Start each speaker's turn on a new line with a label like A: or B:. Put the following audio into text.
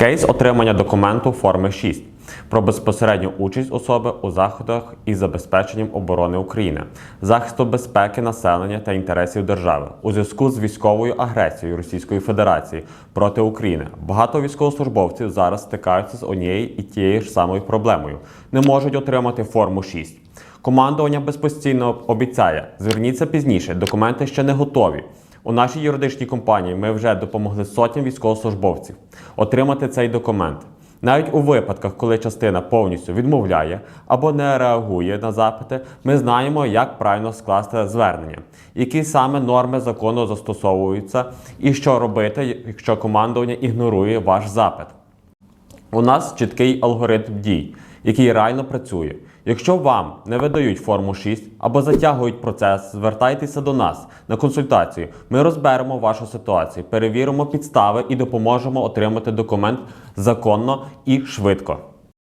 A: Кейс отримання документу форми 6 про безпосередню участь особи у заходах із забезпеченням оборони України, захисту безпеки населення та інтересів держави у зв'язку з військовою агресією Російської Федерації проти України. Багато військовослужбовців зараз стикаються з однією і тією ж самою проблемою, не можуть отримати форму 6. Командування безпостійно обіцяє: зверніться пізніше, документи ще не готові. У нашій юридичній компанії ми вже допомогли сотням військовослужбовців отримати цей документ. Навіть у випадках, коли частина повністю відмовляє або не реагує на запити, ми знаємо, як правильно скласти звернення, які саме норми закону застосовуються, і що робити, якщо командування ігнорує ваш запит. У нас чіткий алгоритм дій, який реально працює. Якщо вам не видають форму 6 або затягують процес, звертайтеся до нас на консультацію. Ми розберемо вашу ситуацію, перевіримо підстави і допоможемо отримати документ законно і швидко.